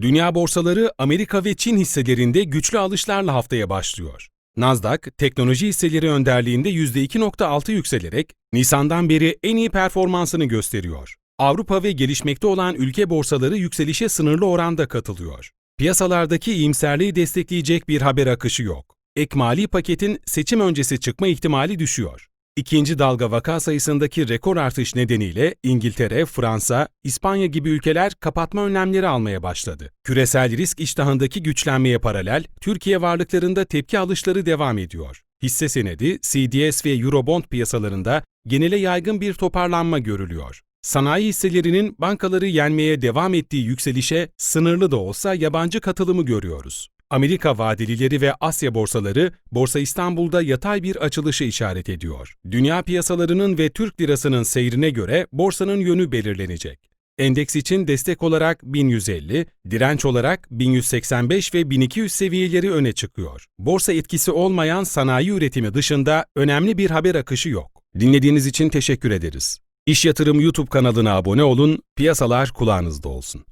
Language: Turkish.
Dünya borsaları Amerika ve Çin hisselerinde güçlü alışlarla haftaya başlıyor. Nasdaq, teknoloji hisseleri önderliğinde %2.6 yükselerek Nisan'dan beri en iyi performansını gösteriyor. Avrupa ve gelişmekte olan ülke borsaları yükselişe sınırlı oranda katılıyor. Piyasalardaki iyimserliği destekleyecek bir haber akışı yok. Ek mali paketin seçim öncesi çıkma ihtimali düşüyor. İkinci dalga vaka sayısındaki rekor artış nedeniyle İngiltere, Fransa, İspanya gibi ülkeler kapatma önlemleri almaya başladı. Küresel risk iştahındaki güçlenmeye paralel Türkiye varlıklarında tepki alışları devam ediyor. Hisse senedi, CDS ve Eurobond piyasalarında genele yaygın bir toparlanma görülüyor. Sanayi hisselerinin bankaları yenmeye devam ettiği yükselişe sınırlı da olsa yabancı katılımı görüyoruz. Amerika vadelileri ve Asya borsaları, Borsa İstanbul'da yatay bir açılışı işaret ediyor. Dünya piyasalarının ve Türk lirasının seyrine göre borsanın yönü belirlenecek. Endeks için destek olarak 1150, direnç olarak 1185 ve 1200 seviyeleri öne çıkıyor. Borsa etkisi olmayan sanayi üretimi dışında önemli bir haber akışı yok. Dinlediğiniz için teşekkür ederiz. İş Yatırım YouTube kanalına abone olun, piyasalar kulağınızda olsun.